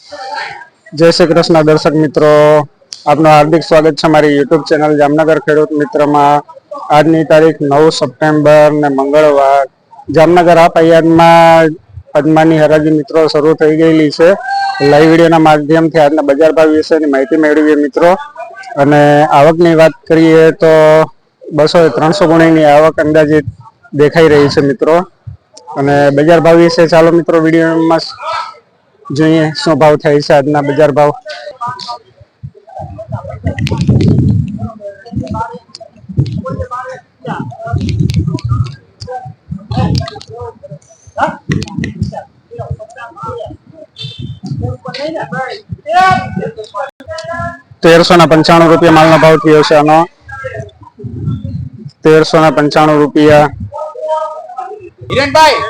જય શ્રી કૃષ્ણ દર્શક મિત્રો. આપનું હાર્દિક સ્વાગત છે મારી યુટ્યુબ ચેનલ જામનગર ખેડૂત મિત્રમાં. આજની તારીખ નવ સપ્ટેમ્બર ને મંગળવાર. જામનગર આ પૈયાદમાં પદ્માની હરાજી મિત્રો શરૂ થઈ ગયેલી છે. લાઈવ વિડીયોના માધ્યમથી આજના બજાર ભાવ વિશેની માહિતી મેળવીએ મિત્રો. અને આવકની વાત કરીએ તો બસો ત્રણસો ગુણીની આવક અંદાજિત દેખાઈ રહી છે મિત્રો. અને બજાર ભાવ વિશે ચાલો મિત્રો વિડીયોમાં જોઈએ શું ભાવ થાય છે આજના બજાર ભાવ. તેરસો ના પંચાણું રૂપિયા માલનો ભાવ થયો છે આનો. તેરસો ના પંચાણું રૂપિયા. હિરેનભાઈ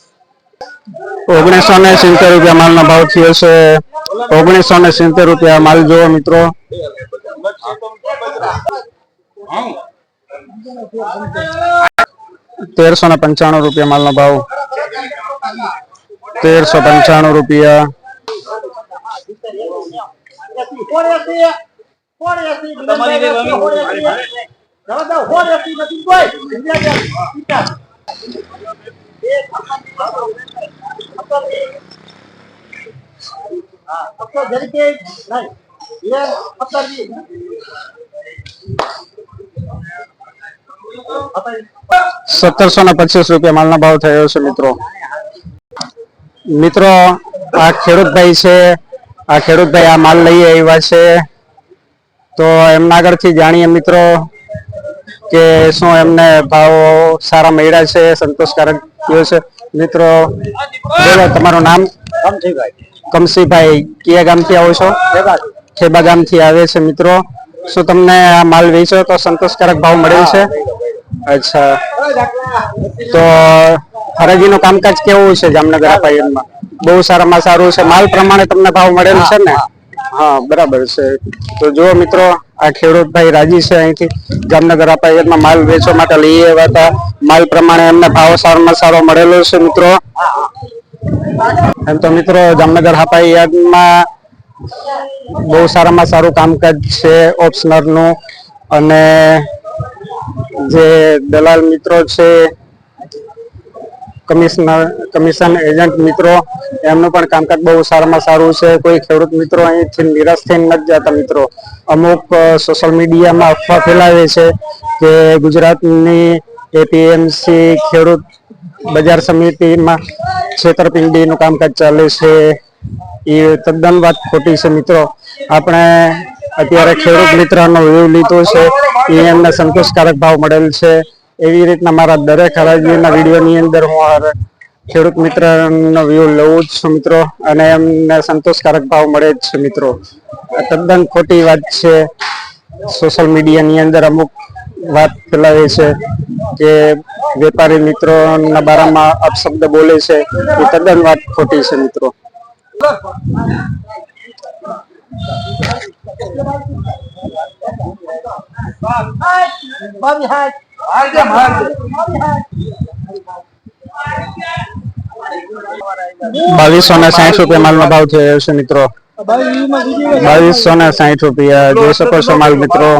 ઓગણીસો ને સિત્તેર રૂપિયા માલનો ભાવ થયો છે. ઓગણીસો ને સિત્તેર રૂપિયા માલ જોવો મિત્રો. તેરસો ને પંચાણું રૂપિયા માલનો ભાવ. તેરસો પંચાણું રૂપિયા. સત્તરસો ને પચીસ રૂપિયા માલનો ભાવ થયો છે, મિત્રો. મિત્રો, આ ખેડૂતભાઈ છે. આ ખેડૂતભાઈ આ માલ લઈ આવ્યા છે. તો એમના આગળથી જાણીએ, મિત્રો કે શું એમને ભાવ સારા મળ્યા છે, સંતોષકારક થયો છે? મિત્રો, બોલો, તમારું નામ? કમસીભાઈ, કયા ગામથી આવો છો? ખેબા ગામથી આવે છે, મિત્રો. શું તમને આ માલ વેચો તો સંતોષકારક ભાવ મળેલ છે? અચ્છા. તો હરાજીનું કામકાજ કેવું છે, જામનગર અપાયનમાં? બહુ સારામાં સારું છે. માલ પ્રમાણે તમને ભાવ મળેલ છે ને? હા, બરાબર છે. તો જો મિત્રો, આ ખેડૂત ભાઈ રાજી છે અહીંથી. જામનગર અપાયતમાં માલ વેચવા માટે લઈ આવ્યા હતા. માલ પ્રમાણે એમને ભાવ સારામાં સારો મળેલો છે, મિત્રો. એમ તો મિત્રો, જામનગર હાપાયાદમાં બહુ સારામાં સારું કામકાજ છે ઓપ્શનરનું અને જે દલાલ મિત્રો છે કમિશનર, કમિશન એજન્ટ મિત્રો, એમનું પણ કામકાજ બહુ સારામાં સારું છે. કોઈ ખેડૂત મિત્રો અહીંથી નિરાશ થઈને નથી જતા મિત્રો. અમુક સોશિયલ મીડિયામાં અફવા ફેલાવે છે કે ગુજરાતની એપીએમસી ખેડૂત બજાર સમિતિમાં છેતરપિંડીનું કામકાજ ચાલે છે. એ તદ્દન વાત ખોટી છે મિત્રો. આપણે અત્યારે ખેડૂત મિત્રનો વ્યૂ લીધો છે. એ એમને સંતોષકારક ભાવ મળેલ છે. એવી રીતના મારા દરેક હરાજીના વિડીયોની અંદર હું ખેડૂત મિત્રનો વ્યૂ લઉં જ છું મિત્રો. અને એમને સંતોષકારક ભાવ મળે જ છે મિત્રો. તદ્દન ખોટી વાત છે. સોશિયલ મીડિયાની અંદર અમુક વાત ફેલાવે છે કે વેપારી મિત્રોના બારામાં અપશબ્દ બોલે છે. એ તદ્દન વાત ખોટી છે મિત્રો. હાલ બાવીસો ને સાહીઠ રૂપિયા માલનો ભાવ થઈ રહ્યો છે મિત્રો. બાવીસો ને સાહીઠ રૂપિયા. જોઈ શકો છો માલ મિત્રો.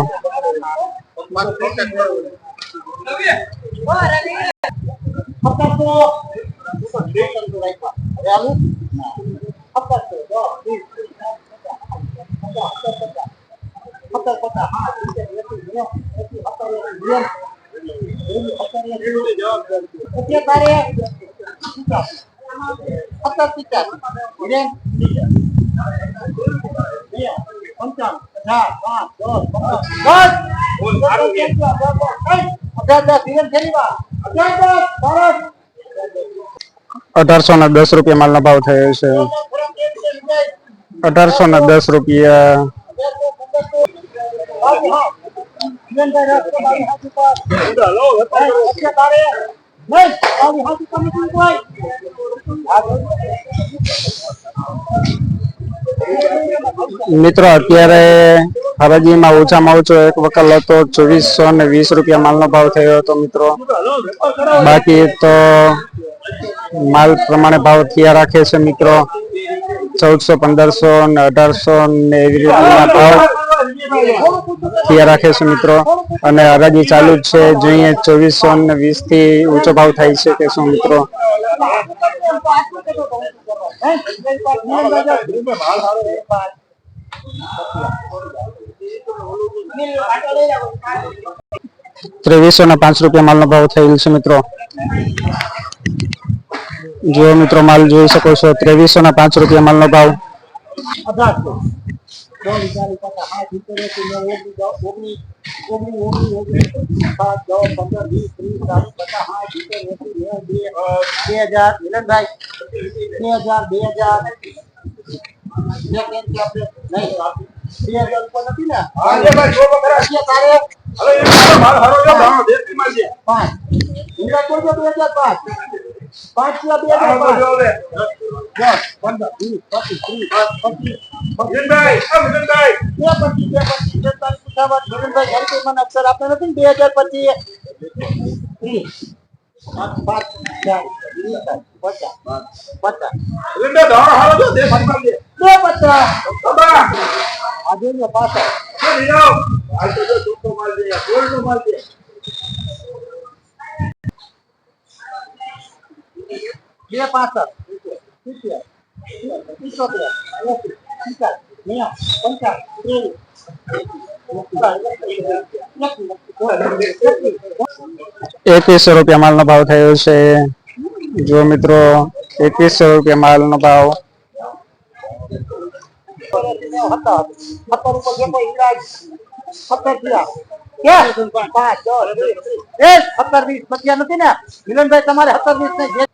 Yeah. dia tarik atau tiket ini kencang અઢારસો ને દસ રૂપિયા માલનો ભાવ થયો છે અઢારસો ને દસ રૂપિયા મિત્રો, અત્યારે હરાજીમાં ઓછામાં ઓછો એક વકલ હતો ચોવીસો ને વીસ રૂપિયા માલનો ભાવ થયો હતો, મિત્રો. બાકી તો માલ પ્રમાણે ભાવ થયા રાખે છે, મિત્રો. ચૌદસો, પંદરસો ને અઢારસો ને એવી રીતના ભાવ. થયા રાખે છે મિત્રો. અને હરાજી ચાલુ જ છે. જોઈએ ચોવીસો ને વીસથી ઊંચો ભાવ થાય છે કે શું મિત્રો? ત્રેવીસો ને પાંચ રૂપિયા માલનો ભાવ થયેલ છે મિત્રો. જો મિત્રો માલ જોઈ શકો છો, ત્રેવીસો ને પાંચ રૂપિયા માલનો ભાવ. બે હજાર મિલનભાઈ બે હજાર બે હજાર. બે હજાર ઉપર નથી ને? પાંચ કોઈ બે હજાર પાંચ. પાંચથી બે હજાર દસ પંદર વીસ પચીસ ત્રીસ પચીસ બે પચીસ બે પચીસ બે તારીખ ઉઠાવવા મિલનભાઈ ઘરે કોઈ મને અક્ષર આપતા નથી બે હજાર પચીસ. ત્રીસ પાંચ પાંચ ચાર પચાસ પચાસ. આજે પાછળ બે પાસઠ સિત્તેર પંચાવન એકવીસો રૂપિયા માલનો ભાવ થયો છે જો મિત્રો એકવીસો રૂપિયા માલનો ભાવ સત્તર વીસ, એ સત્તર વીસ બચ્યા નથી ને મિલનભાઈ તમારે સત્તર વીસ ને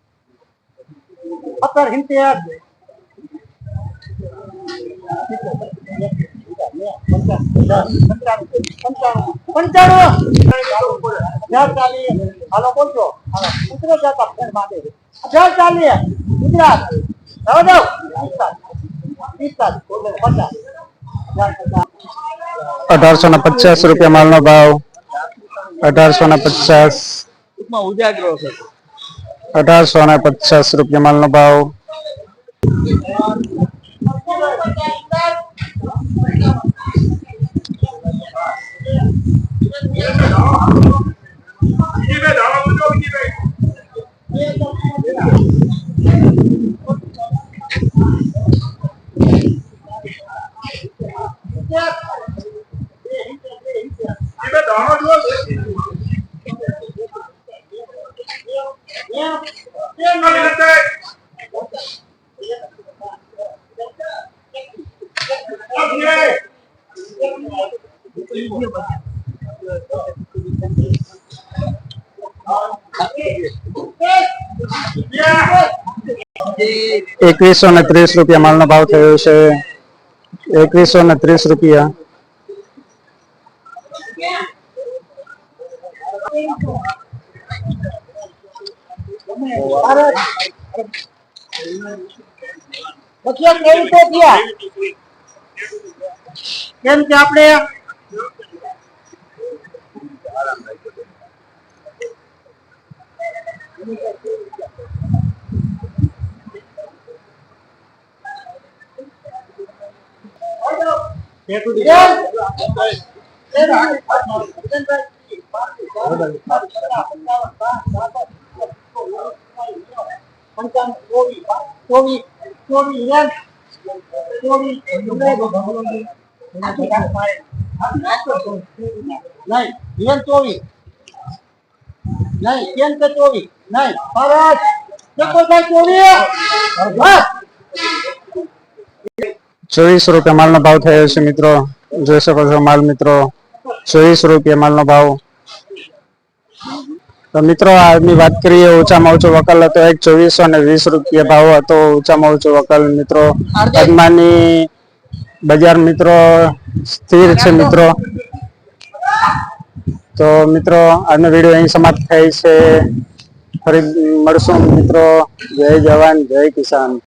જે સત્તર સિત્તેર પંચાણું. હજાર ચાલીસ હાલો બોલજો. હાલો. જતા ફેર માટે હજાર ચાલીસ ગુજરાત. જાઓ જાઓ. પિસ્તાલીસ પચાસ અઢારસો ને પચાસ રૂપિયા માલનો ભાવ. અઢારસો ને પચાસ. ઉજાગરો છે. અઢારસો ને પચાસ રૂપિયા માલનો ભાવ. એકવીસો ને ત્રીસ રૂપિયા માલનો ભાવ થયો છે. એકવીસો ને ત્રીસ રૂપિયા. પછી કેવી રીતે થયા કેમ કે આપણે પંચાવન ચોવીસ ચોવીસ ચોવીસ એમ ચોવીસ નહીં કેમ કે ચોવીસ નહીં ફરજ. થાય ચોવીસ બસ ચોવીસ રૂપિયા માલનો ભાવ થયો છે મિત્રો. જોઈ શકો છો માલ મિત્રો. ચોવીસ રૂપિયા માલનો ભાવ. તો મિત્રો આજની વાત કરીએ ઓછામાં ઓછો વકલ હતો એક ચોવીસો ને વીસ રૂપિયા ભાવ હતો. ઓછામાં ઓછો વકલ મિત્રો. પદ્માની બજાર મિત્રો સ્થિર છે મિત્રો. તો મિત્રો, આજનો વીડિયો અહીં સમાપ્ત થાય છે. ફરી મળશું મિત્રો. જય જવાન, જય કિસાન.